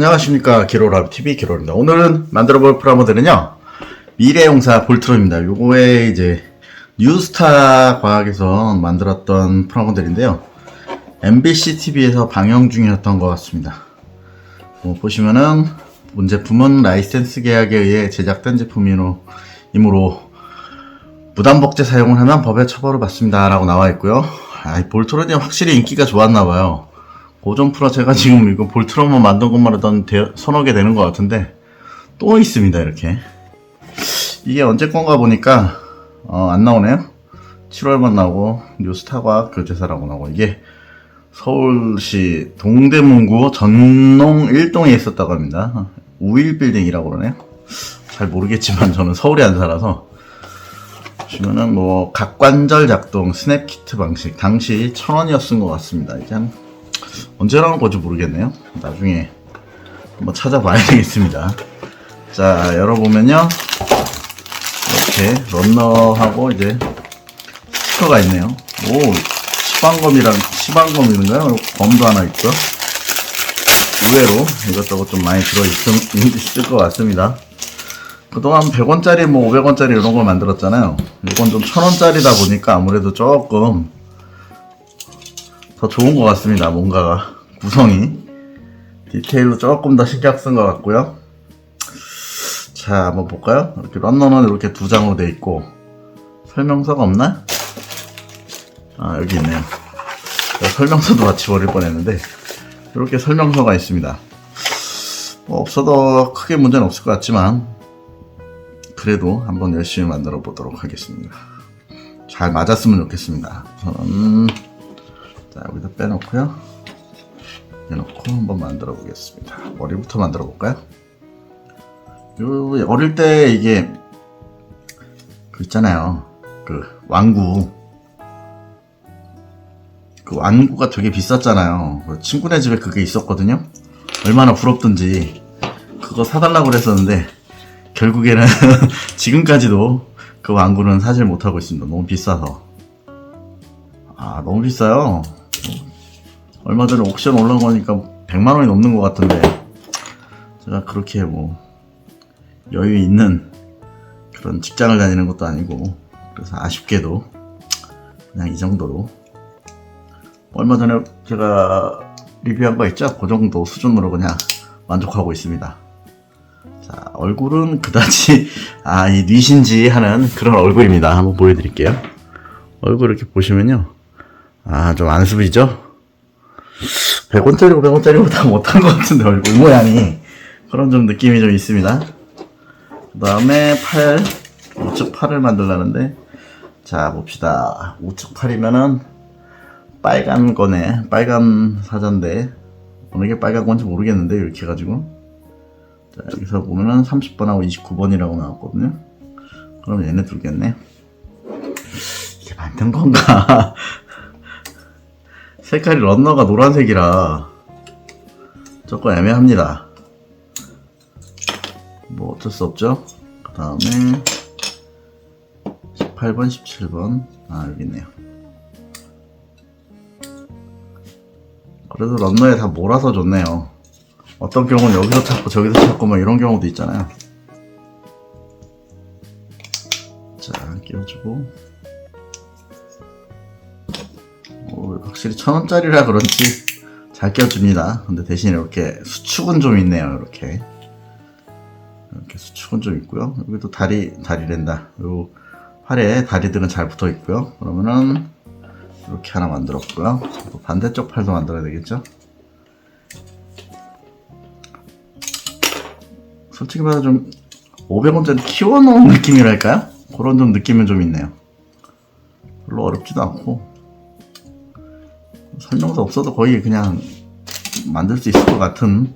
안녕하십니까. 기로랍TV 기로입니다. 오늘은 만들어볼 프라모델은요 미래용사 볼트론입니다. 요거에 이제 뉴스타 과학에서 만들었던 프라모델인데요. MBC TV에서 방영 중이었던 것 같습니다. 뭐 보시면은 본 제품은 라이센스 계약에 의해 제작된 제품이므로 이므로 무단 복제 사용을 하면 법에 처벌을 받습니다 라고 나와 있고요. 아, 볼트론이 확실히 인기가 좋았나 봐요 고전 프로 제가 지금 이거 볼트럼만 만든 것만 해도 대- 서너 개 되는 것 같은데 또 있습니다 이렇게. 이게 언제 건가 보니까 어, 안 나오네요. 7월만 나오고 뉴스타과 교제사라고 나오고 이게 서울시 동대문구 전농 1동에 있었다고 합니다. 우일빌딩이라고 그러네요. 잘 모르겠지만 저는 서울에 안 살아서. 보시면은 뭐 각관절 작동 스냅 키트 방식. 당시 천 원이었은 것 같습니다. 이제 한 언제 나온 건지 모르겠네요. 나중에 한번 찾아봐야 되겠습니다. 자, 열어보면요. 이렇게 런너하고 이제 스티커가 있네요. 오, 시방검이랑, 시방검인가요? 검도 하나 있고요. 의외로 이것저것 좀 많이 들어있음, 있을 것 같습니다. 그동안 100원짜리, 뭐 500원짜리 이런 걸 만들었잖아요. 이건 좀 1000원짜리다 보니까 아무래도 조금 더 좋은 것 같습니다. 뭔가가 구성이 디테일로 조금 더 신경 쓴 것 같고요. 자, 한번 볼까요? 이렇게 런너는 이렇게 두 장으로 돼 있고 설명서가 없나? 아 여기 있네요. 설명서도 같이 버릴 뻔했는데 이렇게 설명서가 있습니다. 뭐 없어도 크게 문제는 없을 것 같지만 그래도 한번 열심히 만들어 보도록 하겠습니다. 잘 맞았으면 좋겠습니다. 우선은 자 여기다 빼놓고요. 빼놓고 한번 만들어 보겠습니다. 머리부터 만들어 볼까요? 요 어릴 때 이게 그 있잖아요. 그 완구. 그 완구가 되게 비쌌잖아요. 그 친구네 집에 그게 있었거든요. 얼마나 부럽던지 그거 사달라고 그랬었는데 결국에는 지금까지도 그 완구는 사질 못하고 있습니다. 너무 비싸서. 아 너무 비싸요 얼마 전에 옥션 올라온 거니까 100만 원이 넘는 것 같은데 제가 그렇게 뭐 여유 있는 그런 직장을 다니는 것도 아니고 그래서 아쉽게도 그냥 이 정도로 얼마 전에 제가 리뷰한 거 있죠? 그 정도 수준으로 그냥 만족하고 있습니다. 자 얼굴은 그다지 아 이 뉘신지 하는 그런 얼굴입니다. 한번 보여드릴게요. 얼굴 이렇게 보시면요. 아, 좀 안습이죠? 100원짜리, 500원짜리보다 못한 것 같은데, 얼굴 모양이. 그런 좀 느낌이 좀 있습니다. 그 다음에 팔, 우측 팔을 만들라는데, 자, 봅시다. 우측 팔이면은, 빨간 거네. 빨간 사자인데, 어느 게 빨간 건지 모르겠는데, 이렇게 해가지고. 자, 여기서 보면은 30번하고 29번이라고 나왔거든요. 그럼 얘네 두겠네. 이게 맞는 건가? 색깔이 런너가 노란색이라 조금 애매합니다. 뭐 어쩔 수 없죠. 그 다음에 18번, 17번 아 여기 있네요. 그래도 런너에 다 몰아서 좋네요. 어떤 경우는 여기서 찾고 저기서 찾고 뭐 이런 경우도 있잖아요. 자 끼워주고 확실히 천 원짜리라 그런지 잘 껴줍니다. 근데 대신 이렇게 수축은 좀 있네요. 이렇게 이렇게 수축은 좀 있고요. 여기도 다리 다리랜다. 요 팔에 다리들은 잘 붙어 있고요. 그러면은 이렇게 하나 만들었고요. 또 반대쪽 팔도 만들어야 되겠죠. 솔직히 말해서 좀 500원짜리 키워놓은 느낌이랄까요? 그런 좀 느낌은 좀 있네요. 별로 어렵지도 않고 설명서 없어도 거의 그냥 만들 수 있을 것 같은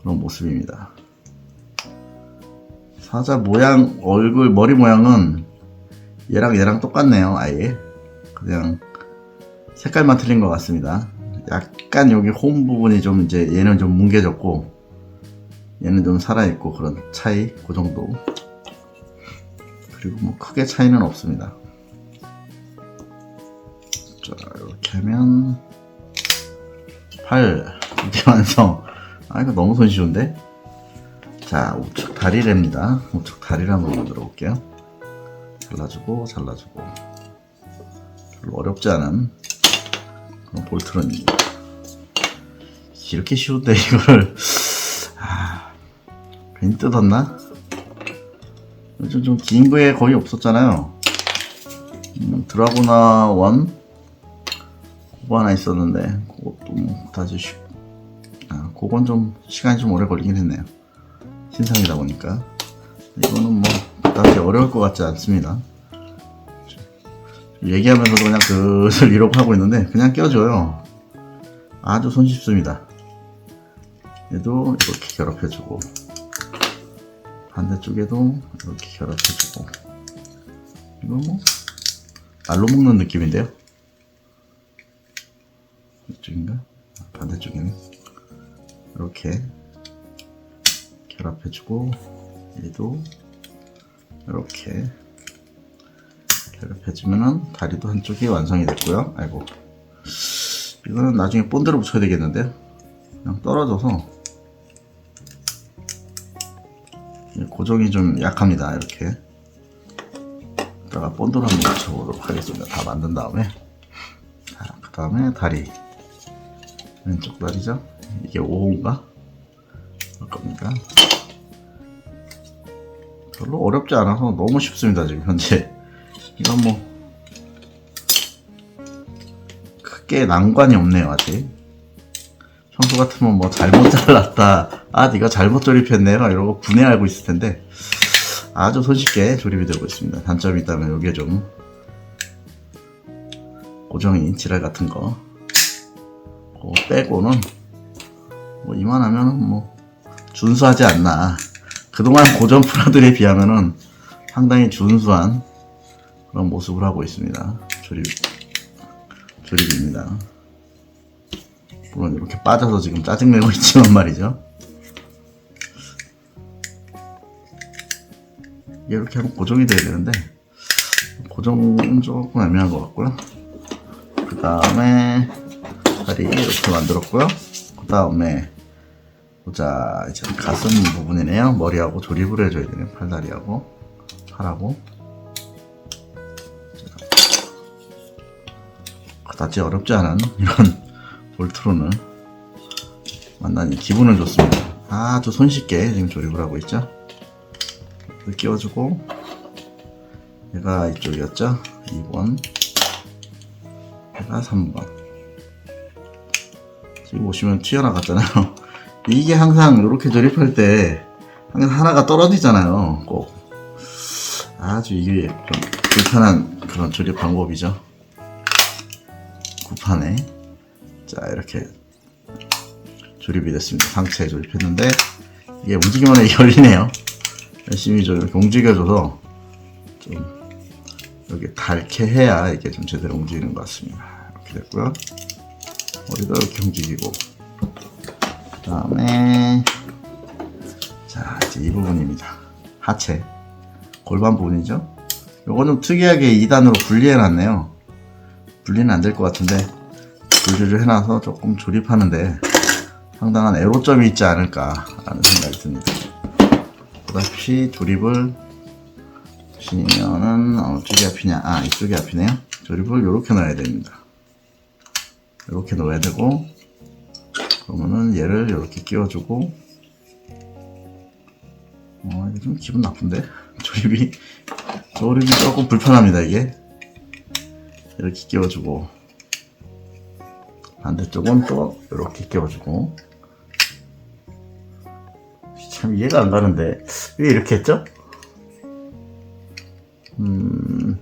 그런 모습입니다. 사자 모양, 얼굴, 머리 모양은 얘랑 얘랑 똑같네요, 아예. 그냥 색깔만 틀린 것 같습니다. 약간 여기 홈 부분이 좀 이제 얘는 좀 뭉개졌고 얘는 좀 살아있고 그런 차이, 그 정도. 그리고 뭐 크게 차이는 없습니다. 이렇게 하면 팔 이게 완성. 아 이거 너무 손쉬운데? 자 우측 다리랍니다. 우측 다리를 한번 만들어 볼게요. 잘라주고 잘라주고. 별로 어렵지 않은 그런 볼트론입니다 이렇게 쉬운데 이거를. 아 괜히 뜯었나? 요즘 좀 긴 거에 거의 없었잖아요. 음, 드라구나 원 그거 하나 있었는데 그것도 뭐 다시 쉬... 아, 그건 좀 시간이 좀 오래 걸리긴 했네요. 신상이다 보니까. 이거는 뭐 그다지 어려울 것 같지 않습니다. 얘기하면서도 그냥 슬슬 이러고 하고 있는데 그냥 껴줘요. 아주 손쉽습니다. 얘도 이렇게 결합해주고 반대쪽에도 이렇게 결합해주고. 이거 뭐 날로 먹는 느낌인데요 이쪽인가? 아, 반대쪽이네. 이렇게 결합해주고 얘도 이렇게 결합해주면은 다리도 한쪽이 완성이 됐고요. 아이고. 이거는 나중에 본드를 붙여야 되겠는데요 그냥 떨어져서 이 고정이 좀 약합니다. 이렇게. 이따가 본드를 한번 붙여보도록 하겠습니다. 다 만든 다음에. 자, 그 다음에 다리 왼쪽 다리죠? 이게 5호인가? 그럴 겁니다. 별로 어렵지 않아서 너무 쉽습니다 지금 현재. 이건 뭐 크게 난관이 없네요 아직. 평소 같으면 뭐 잘못 잘랐다. 아 네가 잘못 조립했네요 이러고 분해하고 있을 텐데. 아주 손쉽게 조립이 되고 있습니다. 단점이 있다면 요게 좀 고정이 지랄 같은 거 그거 빼고는 뭐 이만하면 뭐 준수하지 않나. 그동안 고전 프라들에 비하면은 상당히 준수한 그런 모습을 하고 있습니다. 조립 조립입니다. 물론 이렇게 빠져서 지금 짜증내고 있지만 말이죠. 이렇게 하면 고정이 돼야 되는데 고정은 조금 애매한 것 같고요. 그 다음에 다리 이렇게 만들었고요. 그 다음에 보자 이제 가슴 부분이네요. 머리하고 조립을 해줘야 되네요 팔다리하고 팔하고. 그다지 어렵지 않은 이런 볼트론을 만나니 기분은 좋습니다. 아주 손쉽게 지금 조립을 하고 있죠? 끼워주고 얘가 이쪽이었죠? 2번. 얘가 3번 지금 보시면 튀어나갔잖아요. 이게 항상 이렇게 조립할 때 항상 하나가 떨어지잖아요 꼭. 아주 이게 좀 불편한 그런 조립 방법이죠. 구판에. 자 이렇게 조립이 됐습니다. 상체에 조립했는데 이게 움직이면 열리네요. 열심히 좀 이렇게 움직여줘서 좀 여기 닳게 해야 이게 좀 제대로 움직이는 것 같습니다. 이렇게 됐고요 머리도 이렇게 움직이고. 그 다음에 자 이제 이 부분입니다. 하체. 골반 부분이죠? 요거는 특이하게 2단으로 분리해 놨네요. 분리는 안 될 것 같은데 분리를 해놔서 조금 조립하는데 상당한 애로점이 있지 않을까 라는 생각이 듭니다. 보다시피 조립을 보시면은 어느 쪽이 앞이냐? 아 이쪽이 앞이네요. 조립을 이렇게 넣어야 됩니다 이렇게 넣어야 되고 그러면은 얘를 이렇게 끼워주고 어 이게 좀 기분 나쁜데? 조립이 조립이 조금 불편합니다 이게. 이렇게 끼워주고 반대쪽은 또 이렇게 끼워주고. 참 이해가 안 가는데. 왜 이렇게 했죠? 음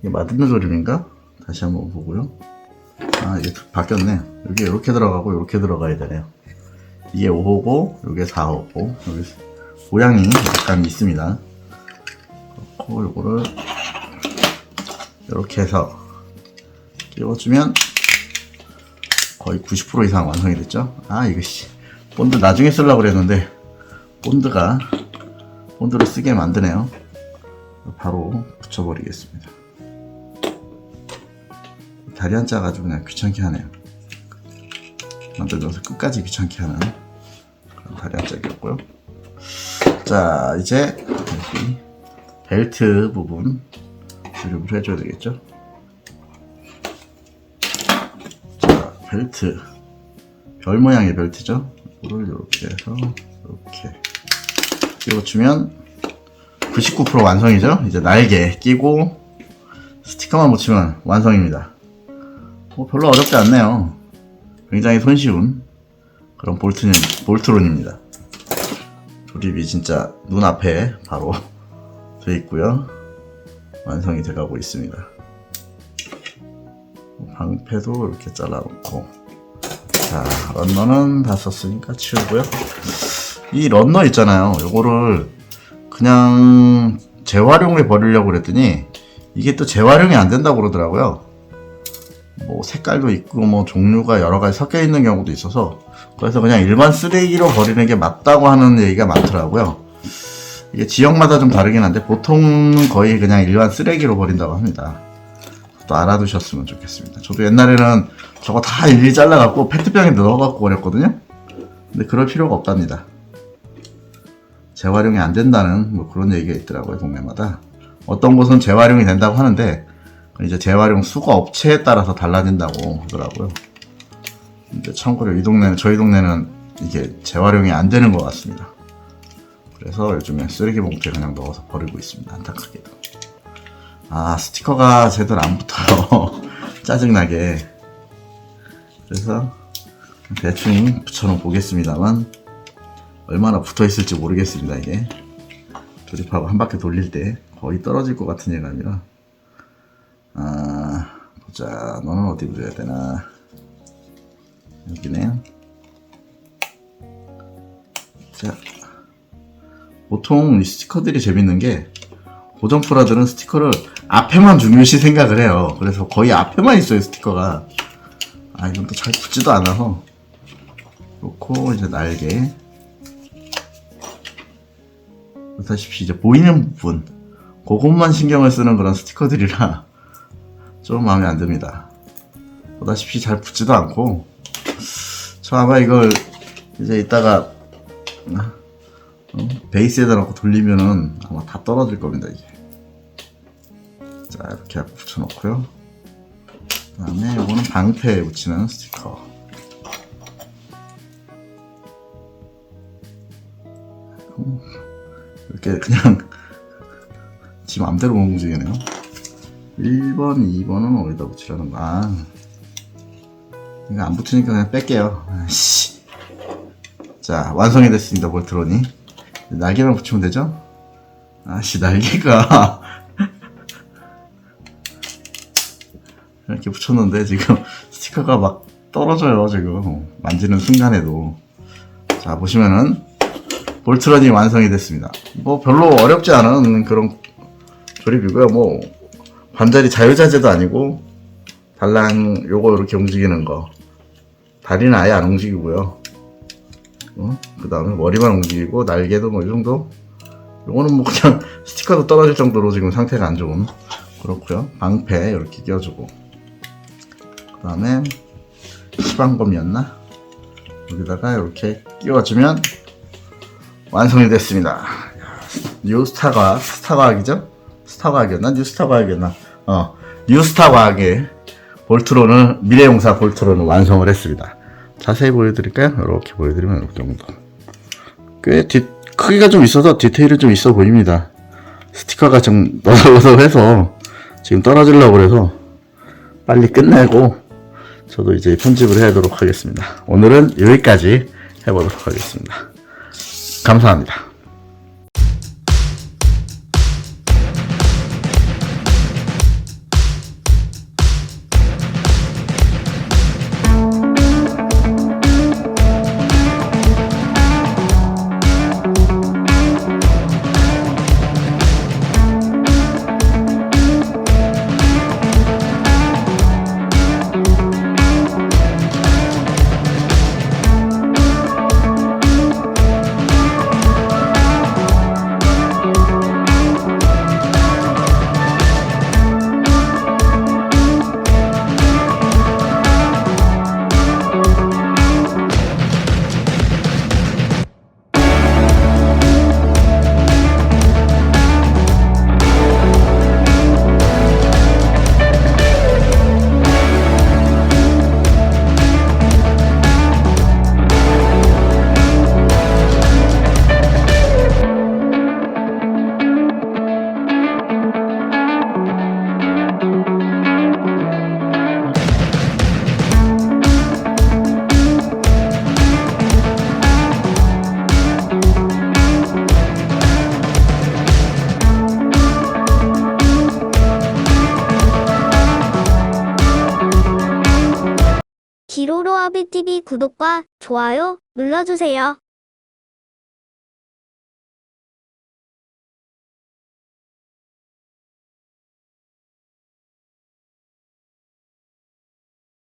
이게 맞는 조립인가? 다시 한번 보고요 아 이게 바뀌었네. 여기 이렇게 들어가고 이렇게 들어가야 되네요. 이게 5호고 이게 4호고 여기 모양이 약간 있습니다. 그렇고 요거를 이렇게 해서 끼워주면 거의 90% 이상 완성이 됐죠? 아 이거 씨. 본드 나중에 쓰려고 그랬는데 본드가 본드를 쓰게 만드네요. 바로 붙여버리겠습니다 다리 한자 가지고 그냥 귀찮게 하네요 만들면서 끝까지 귀찮게 하는 다리 한짝이었고요. 자, 이제 여기 벨트 부분 조립을 해줘야 되겠죠? 자, 벨트. 별 모양의 벨트죠? 이거를 이렇게 해서 이렇게 끼워주면 99% 완성이죠? 이제 날개 끼고 스티커만 붙이면 완성입니다. 뭐 별로 어렵지 않네요. 굉장히 손쉬운 그런 볼트, 볼트론입니다. 조립이 진짜 눈앞에 바로 돼 있고요. 완성이 돼가고 있습니다. 방패도 이렇게 잘라놓고 자 런너는 다 썼으니까 치우고요. 이 런너 있잖아요. 요거를 그냥 재활용에 버리려고 그랬더니 이게 또 재활용이 안 된다고 그러더라고요. 뭐 색깔도 있고 뭐 종류가 여러 가지 섞여 있는 경우도 있어서 그래서 그냥 일반 쓰레기로 버리는 게 맞다고 하는 얘기가 많더라고요. 이게 지역마다 좀 다르긴 한데 보통은 거의 그냥 일반 쓰레기로 버린다고 합니다. 또 알아두셨으면 좋겠습니다. 저도 옛날에는 저거 다 일일이 잘라갖고 페트병에 넣어갖고 버렸거든요. 근데 그럴 필요가 없답니다. 재활용이 안 된다는 뭐 그런 얘기가 있더라고요 동네마다. 어떤 곳은 재활용이 된다고 하는데 이제 재활용 수거 업체에 따라서 달라진다고 하더라고요. 근데 참고로 이 동네는 저희 동네는 이게 재활용이 안 되는 것 같습니다. 그래서 요즘에 쓰레기 봉투에 그냥 넣어서 버리고 있습니다. 안타깝게도. 아 스티커가 제대로 안 붙어요. 짜증나게. 그래서 대충 붙여놓 보겠습니다만 얼마나 붙어 있을지 모르겠습니다 이게 조립하고 한 바퀴 돌릴 때 거의 떨어질 것 같은 예감이라 아 보자 너는 어디 붙여야 되나? 여기네. 자 보통 이 스티커들이 재밌는 게 고정 프라들은 스티커를 앞에만 중요시 생각을 해요. 그래서 거의 앞에만 있어요 스티커가. 아 이건 또 잘 붙지도 않아서. 그렇고 이제 날개. 보다시피 이제 보이는 부분. 그것만 신경을 쓰는 그런 스티커들이라 좀 마음에 안 듭니다. 보다시피 잘 붙지도 않고 저 아마 이걸 이제 이따가 어? 베이스에다 놓고 돌리면은 아마 다 떨어질 겁니다 이게. 자 이렇게 붙여놓고요. 그 다음에 이거는 방패에 붙이는 스티커. 이렇게 그냥 지 맘대로 움직이네요 1번, 2번은 어디다 붙이라는 거야? 아, 이거 안 붙으니까 그냥 뺄게요. 아씨. 자 완성이 됐습니다 볼트론이. 날개만 붙이면 되죠? 아씨 날개가. 이렇게 붙였는데 지금 스티커가 막 떨어져요 지금. 만지는 순간에도. 자 보시면은 볼트런이 완성이 됐습니다. 뭐 별로 어렵지 않은 그런 조립이고요. 뭐 관절이 자유자재도 아니고 달랑 요거 이렇게 움직이는 거 다리는 아예 안 움직이고요. 어? 그 다음에 머리만 움직이고 날개도 뭐 이 정도 요거는 뭐 그냥 스티커도 떨어질 정도로 지금 상태가 안 좋은 그렇고요. 방패 이렇게 끼워주고 그 다음에 시방검이었나? 여기다가 이렇게 끼워주면 완성이 됐습니다. 뉴 스타 과학, 스타 과학이죠? 스타 과학이었나? 뉴스타 과학이었나? 어, 뉴스타 과학의 볼트론을, 미래용사 볼트론을 완성을 했습니다. 자세히 보여드릴까요? 이렇게 보여드리면 이 정도. 꽤 디, 크기가 좀 있어서 디테일이 좀 있어 보입니다. 스티커가 좀 너덜너덜해서 지금 떨어지려고 그래서 빨리 끝내고 저도 이제 편집을 해야 하도록 하겠습니다. 오늘은 여기까지 해보도록 하겠습니다. 감사합니다. 코아비TV 구독과 좋아요 눌러주세요.